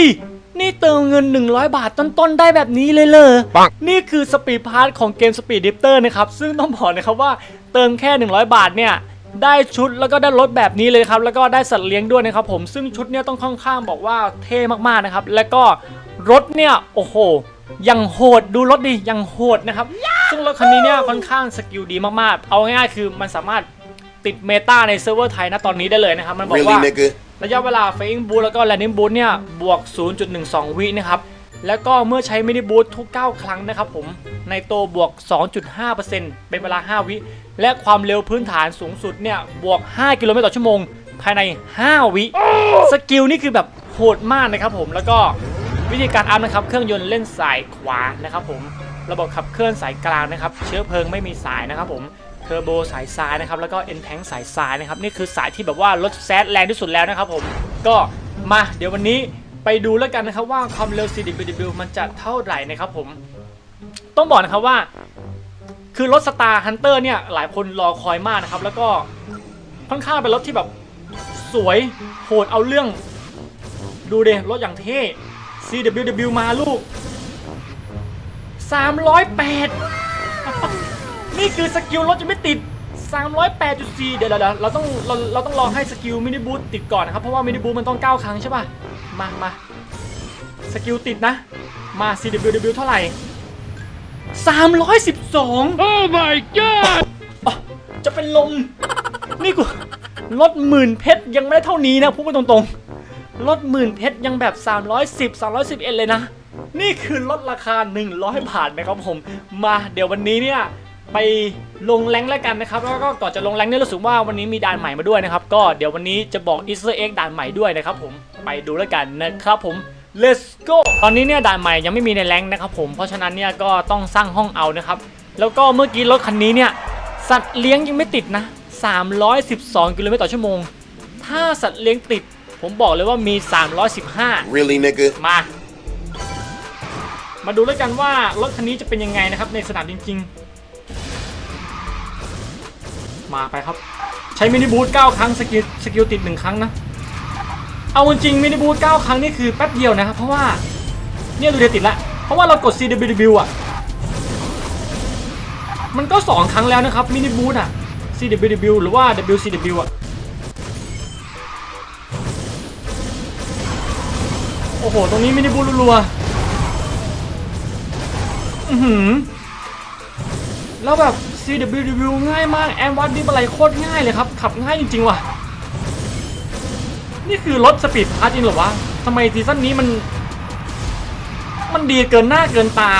ย นี่เติมเงิน 100 บาทต้นๆ ได้แบบนี้เลยเลยปังนี่คือสปีดพาร์ทของเกมสปีดดิฟเตอร์นะครับ ซึ่งต้องบอกนะครับว่าเติมแค่ 100 บาทเนี่ยได้ชุดแล้วก็ได้รถแบบนี้เลยครับ แล้วก็ได้สัตว์เลี้ยงด้วยนะครับผมซึ่งชุดเนี่ยต้องค่อนข้างบอกว่าเท่มากๆนะครับ แล้วก็รถเนี่ยโอ้โหยังโหดดูรถดิยังโหดนะครับ ซึ่งรถคันนี้เนี่ยค่อนข้างสกิลดีมากๆ เอาง่ายๆคือมันสามารถติดเมตาในเซิร์ฟเวอร์ไทยนะตอนนี้ได้เลยนะครับ มันบอก Really, ว่า nigga? ระยะเวลาเฟ i งบูทแล้วก็แลนดิ้งบูทเนี่ยบวก 0.12 วินะครับ แล้วก็เมื่อใช้มินิบูททุก 9 ครั้งนะครับผม ในโตบวก 2.5%เป็นเวลา 5 วิ และความเร็วพื้นฐานสูงสุดเนี่ยบวก 5 กิโลเมตรต่อชั่วโมง ภายใน 5 วิ สกิลนี่คือแบบโหดมากนะครับผมแล้วก็วิธีการอัพนะครับ เครื่องยนต์เล่นสายขวานะครับผม ระบบขับเคลื่อนสายกลางนะครับ เชื้อเพลิงไม่มีสายนะครับผม เทอร์โบสายซ้ายนะครับแล้วก็เอ็นแทงสายซ้ายนะครับนี่คือสายที่แบบว่ารถแซดแรงที่สุดแล้วนะครับผมก็มาเดี๋ยววันนี้ไปดูแล้วกันนะครับว่าความเร็ว CDBW มันจะเท่าไหร่นะครับผม ต้องบอกนะครับว่า คือรถสตาร์ฮันเตอร์เนี่ยหลายคนรอคอยมากนะครับ แล้วก็ค่อนข้างเป็นรถที่แบบสวยโหดเอาเรื่อง ดูเดรถอย่างเท่ CWW มาลูก 308 นี่คือสกิลรถจะไม่ติด 308.4เดี๋ยวเดี๋ยวเดี๋ยวเราต้องเราเราต้องรอให้สกิลมินิบูทติดก่อนนะครับ เพราะว่ามินิบูทมันต้อง 9 ครั้งใช่ป่ะ มามาสกิลติดนะ มา CWW เท่าไหร่ 312 Oh my god! อ๋อจะเป็นลม นี่กูรถหมื่นเพชรยังไม่ได้เท่านี้นะพูดกันตรงๆรถหมื่นเพชรยังแบบ 310 311 เลยนะ นี่คือลดราคา 100 บาทนะครับผม มาเดี๋ยววันนี้เนี่ย ไปลงแรงค์แล้วกันนะครับแล้วก็ก่อนจะลงแรงค์เนี่ยรู้สึกว่าวันนี้มีด่านใหม่มาด้วยนะครับ ก็เดี๋ยววันนี้จะบอกอีสเตอร์เอ็กด่านใหม่ด้วยนะครับผมไปดูแล้วกันนะครับผม let's go ตอนนี้เนี่ยด่านใหม่ยังไม่มีในแรงค์นะครับผมเพราะฉะนั้นเนี่ยก็ต้องสร้างห้องเอานะครับ แล้วก็เมื่อกี้รถคันนี้เนี่ยสัตว์เลี้ยงยังไม่ติดนะ 312 กิโลเมตรต่อชั่วโมง ถ้าสัตว์เลี้ยงติด ผมบอกเลยว่ามี 315 Really, nigga? มา มาดูแล้วกันว่ารถคันนี้จะเป็นยังไงนะครับในสนามจริงๆ มาไปครับ ใช้มินิบูท9ครั้งสกิลสกิลติด 1 ครั้งนะ เอาจริงมินิบูท9ครั้งนี่คือแป๊บเดียวนะครับ เพราะว่าเนี่ยดูเดติดละ เพราะว่าเรากด CWW อะ มันก็ 2 ครั้งแล้วนะครับมินิบูทอะ CWW หรือว่า WCW อะโอ้โห ตรงนี้มินิบูทรัวๆอือหือแล้วแบบ CWW ง่ายมากแอมวัดดิบอะไรโคตรง่ายเลยครับ ขับง่ายจริงๆว่ะ นี่คือรถสปีดพาร์ทจริงเหรอวะทำไมซีซั่นนี้มัน มันดีเกินหน้าเกินตา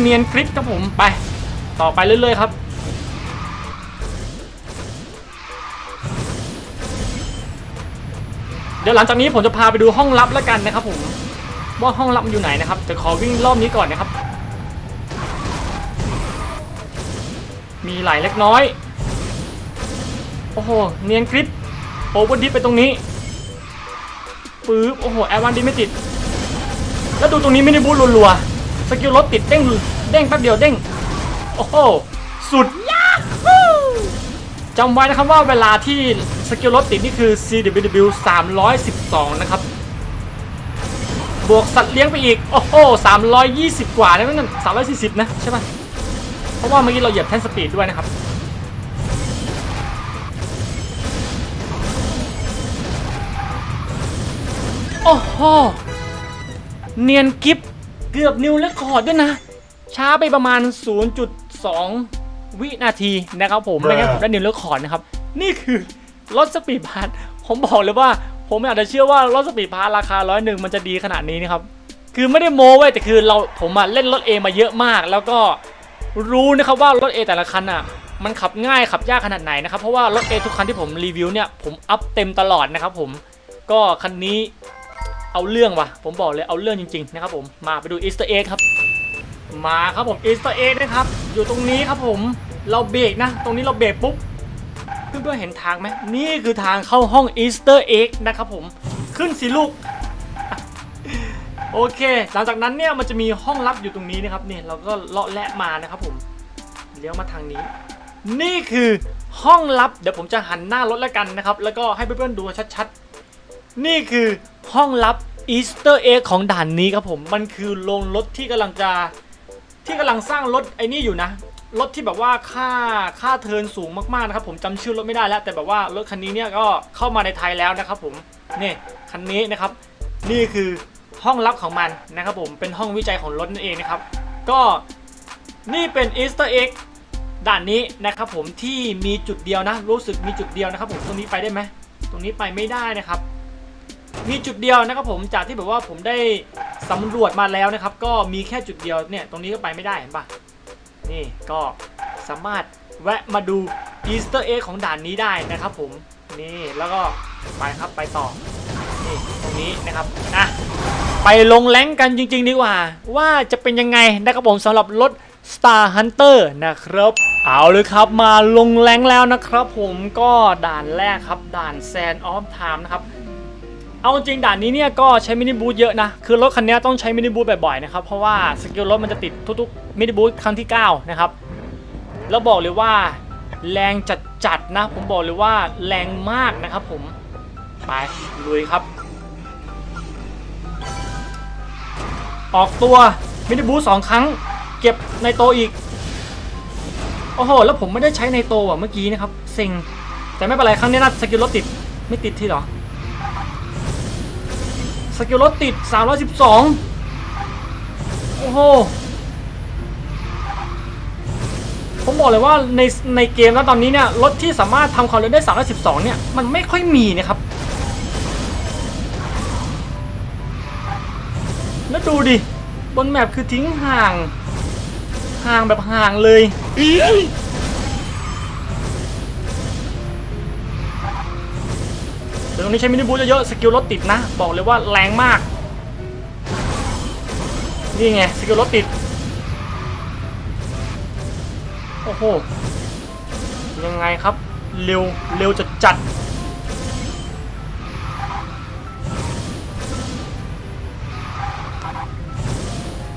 เนียนคลิปครับผมไป ต่อไปเรื่อยๆครับ เดี๋ยวหลังจากนี้ผมจะพาไปดูห้องลับแล้วกันนะครับผมว่าห้องลับอยู่ไหนนะครับแต่ขอวิ่งรอบนี้ก่อนนะครับ มีไหลเล็กน้อย โอ้โห เนียนคลิปโอเวอร์ดิฟไปตรงนี้ปึ๊บโอ้โหแอร์วันดีไม่ติด แล้วดูตรงนี้ไมินิบูทรัวๆสกิลรถติดเด้งเด้งแป๊บเดียวเด้งโอ้โหสุดยาฮูจำไว้นะครับว่าเวลาที่ สกิลรถติดนี่คือ CWW 312 นะครับ บวกสัตว์เลี้ยงไปอีก โอ้โห320 กว่าแล้วนั่น340 นะ ใช่ป่ะเพราะว่าเมื่อกี้เราเหยียบแท่นสปีดด้วยนะครับโอ้โห เนียนกิฟเกือบนิวและคอร์ดด้วยนะ ช้าไปประมาณ 0.2 วินาทีนะครับผม ไม่งั้นผมได้นิวและคอร์ดนะครับ นี่คือ รถสปีดพาร์ทผมบอกเลยว่า ผมไม่อาจจะเชื่อว่ารถสปีดพาร์ทราคาร้อยหนึ่งมันจะดีขนาดนี้นะครับคือไม่ได้โม้ไว้ยแต่คือเราผมอะเล่นรถเอมาเยอะมาก แล้วก็รู้นะครับว่ารถเอแต่ละคันอะมันขับง่ายขับยากขนาดไหนนะครับเพราะว่ารถเอทุกคันที่ผมรีวิวเนี่ยผมอัพเต็มตลอดนะครับผมก็คันนี้เอาเรื่องว่ะผมบอกเลยเอาเรื่องจริงๆนะครับผมมาไปดูอีสต์เอ็กครับมาครับผมอีสต์เอ็กนะครับอยู่ตรงนี้ครับผมเราเบรกนะ ตรงนี้เราเบรกปุ๊บ เพื่อนๆเห็นทางไหมนี่คือทางเข้าห้องอีสเตอร์เอ็กนะครับผม ขึ้นสิลูก โอเค หลังจากนั้นเนี่ยมันจะมีห้องลับอยู่ตรงนี้นะครับเนี่ยเราก็เลาะแลกมานะครับผมเลี้ยวมาทางนี้ นี่คือห้องลับ เดี๋ยวผมจะหันหน้ารถแล้วกันนะครับ แล้วก็ให้เพื่อนๆดูชัดๆ นี่คือห้องลับอีสเตอร์เอ็กของด่านนี้ครับผม มันคือโรงรถที่กำลังจะที่กำลังสร้างรถไอ้นี่อยู่นะ รถที่แบบว่าค่าค่าเทินสูงมากๆนะครับผมจำชื่อรถไม่ได้แล้ว แต่แบบว่ารถคันนี้เนี่ยก็เข้ามาในไทยแล้วนะครับผมนี่คันนี้นะครับ นี่คือห้องลับของมันนะครับผมเป็นห้องวิจัยของรถนั่นเองนะครับ ก็นี่เป็นอีสเตอร์เอ็กด่านนี้นะครับผมที่มีจุดเดียวนะ รู้สึกมีจุดเดียวนะครับผมตรงนี้ไปได้ไหมตรงนี้ไปไม่ได้นะครับ มีจุดเดียวนะครับผมจากที่แบบว่าผมได้สำรวจมาแล้วนะครับ ก็มีแค่จุดเดียวเนี่ยตรงนี้ก็ไปไม่ได้เห็นปะ นี่ก็สามารถแวะมาดูอีสเตอร์เอ็กของด่านนี้ได้นะครับผมนี่แล้วก็ไปครับไปต่อนี่ตรงนี้นะครับอะไปลงแรงกันจริง ๆ ดีกว่า ว่าจะเป็นยังไงนะครับผมสำหรับรถ Star Hunter นะครับ เอาเลยครับมาลงแรงแล้วนะครับผมก็ด่านแรกครับด่าน Sand of Time นะครับ เอาจริงด่านนี้เนี่ยก็ใช้มินิบูทเยอะนะ คือรถคันนี้ต้องใช้มินิบูทบ่อยๆนะครับ เพราะว่าสกิลรถมันจะติดทุกๆมินิบูทครั้งที่ 9 นะครับ แล้วบอกเลยว่าแรงจัดๆนะ ผมบอกเลยว่าแรงมากนะครับผม ไปลุยครับ ออกตัวมินิบูทสองครั้ง เก็บในโตอีก โอ้โห แล้วผมไม่ได้ใช้ในโตอะเมื่อกี้นะครับ เซ็ง แต่ไม่เป็นไรครั้งนี้นะสกิลรถติดไม่ติดที่หรอ สกิลรถติด 312 โอ้โห ผมบอกเลยว่าในในเกมแล้วตอนนี้เนี่ย รถที่สามารถทำความเร็วได้ 312 เนี่ย มันไม่ค่อยมีนะครับ แล้วดูดิ บนแมปคือทิ้งห่าง ห่างแบบห่างเลย ตรงนี้ใช้มินิบูเยอะๆสกิลรถติดนะ บอกเลยว่าแรงมาก นี่ไงสกิลรถติด โอ้โห ยังไงครับ เร็ว เร็วจัดจัด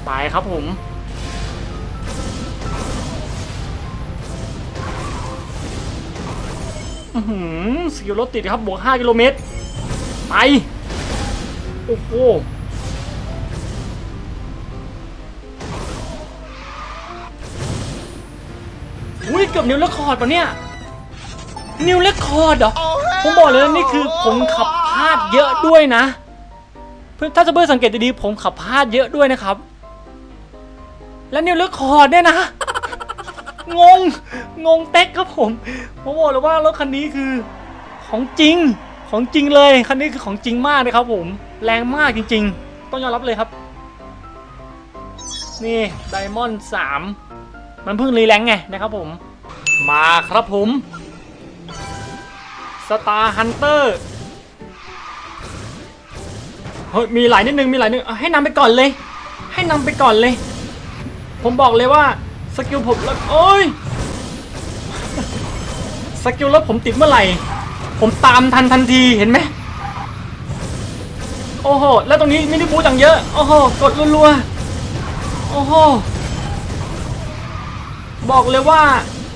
ไปครับผม สกิลรถติดครับบวก5กิโลเมตรไป โอ้โหอุ้ยเกือบนิวเลคคอร์ดปะเนี่ย นิวเลคคอร์ดเหรอ ผมบอกเลยนะนี่คือผมขับพลาดเยอะด้วยนะเพื่อนถ้าจะเพื่อนสังเกตดีๆผมขับพลาดเยอะด้วยนะครับ และนิวเลคคอร์ดเนี่ยนะ งง งงเต็กครับผม ผมบอกเลยว่ารถคันนี้คือของจริง ของจริงเลย คันนี้คือของจริงมากนะครับผม แรงมากจริง ๆ ต้องยอมรับเลยครับ นี่ไดมอนด์สามมันเพิ่งรีแรงไงนะครับผม มาครับผมสตาร์ฮันเตอร์เฮ้ยมีหลายนิดนึงมีหลายนิดนึงให้นำไปก่อนเลย ให้นำไปก่อนเลย ผมบอกเลยว่า สกิลผมแล้วโอ้ยสกิลรถผมติดเมื่อไหร่ ผมตามทันทันทีเห็นไหมโอ้โห แล้วตรงนี้มินิบูจังเยอะ โอ้โห กดรัวๆ โอ้โห บอกเลยว่า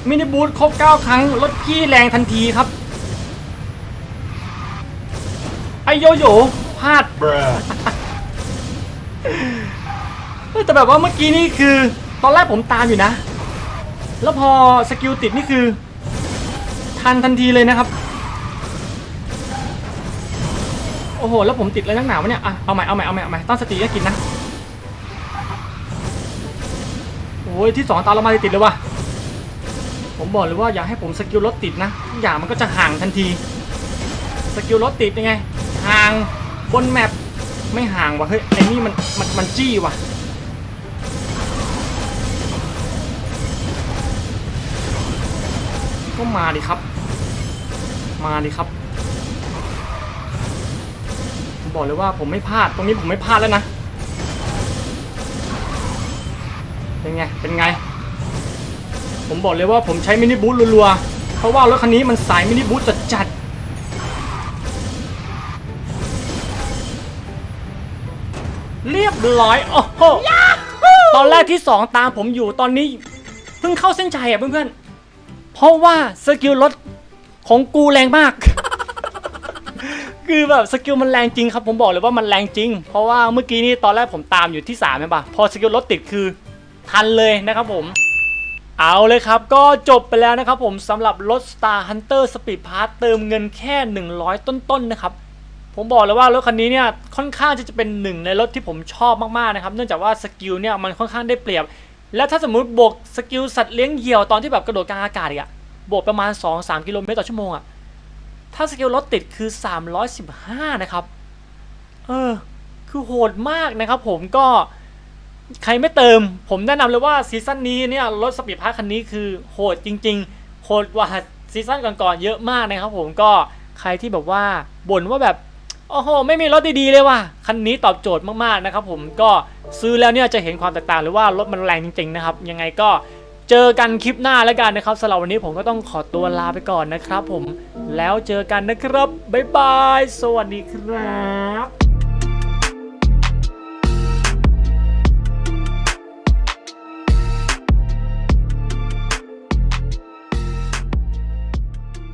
มินิบูทครบ 9 ครั้งรถพี่แรงทันทีครับ ไอโยโย่พลาด Bruh. เฮ้ยแต่แบบว่าเมื่อกี้นี่คือ ตอนแรกผมตามอยู่นะ แล้วพอสกิลติดนี่คือ ทันทันทีเลยนะครับ โอ้โห แล้วผมติดอะไรนักหนาวะเนี่ย อะ เอาใหม่ เอาใหม่ เอาใหม่ เอาใหม่ ตั้งสติก็กินนะ โอ้ย ที่สองตามเรามาติดเลยว่ะ ผมบอกเลยว่าอยากให้ผมสกิลรถติดนะทุกอย่างมันก็จะห่างทันที สกิลรถติดยังไง ห่างบนแมปไม่ห่างว่ะ เฮ้ย ไอ้นี่มัน มัน มันจี้ว่ะ ก็มาดิครับ มาดิครับผมบอกเลยว่าผมไม่พลาด ตรงนี้ผมไม่พลาดแล้วนะ เป็นไง เป็นไง ผมบอกเลยว่าผมใช้มินิบูทรัวๆ เพราะว่ารถคันนี้มันสายมินิบูทจัดๆเรียบร้อย โอ้โห ตอนแรกที่ 2 ตามผมอยู่ตอนนี้ เพิ่งเข้าเส้นชัยอะเพื่อนๆ เพราะว่าสกิลรถของกูแรงมาก คือแบบสกิลมันแรงจริงครับ ผมบอกเลยว่ามันแรงจริง เพราะว่าเมื่อกี้นี่ตอนแรกผมตามอยู่ที่3ใช่ปะพอสกิลรถติดคือทันเลยนะครับผม เอาเลยครับ ก็จบไปแล้วนะครับผมสำหรับรถ Star Hunter Speed Pass เติมเงินแค่ 100 ต้นๆนะครับผมบอกเลยว่ารถคันนี้เนี่ยค่อนข้างที่จะเป็นหนึ่งในรถที่ผมชอบมากๆนะครับ เนื่องจากว่าสกิลเนี่ยมันค่อนข้างได้เปรียบ และถ้าสมมุติบวกสกิลสัตว์เลี้ยงเหยี่ยวตอนที่แบบกระโดดกลางอากาศอีกอะบวกประมาณ 2-3 กิโลเมตรต่อชั่วโมงอะถ้าสกิลรถติดคือ 315 นะครับ เออ คือโหดมากนะครับผมก็ใครไม่เติม ผมแนะนำเลยว่าซีซั่นนี้เนี่ยรถสปีดพาร์คคันนี้คือโหดจริง ๆ โหดกว่าซีซั่นก่อนๆเยอะมากนะครับผมก็ใครที่แบบว่าบ่นว่าแบบ โอ้โห ไม่มีรถดีๆเลยว่ะ คันนี้ตอบโจทย์มากๆนะครับผมก็ซื้อแล้วเนี่ยจะเห็นความแตกต่างหรือว่ารถมันแรงจริงๆนะครับ ยังไงก็เจอกันคลิปหน้าแล้วกันนะครับสำหรับวันนี้ผมก็ต้องขอตัวลาไปก่อนนะครับผมแล้วเจอกันนะครับ บ๊ายบาย สวัสดีครับ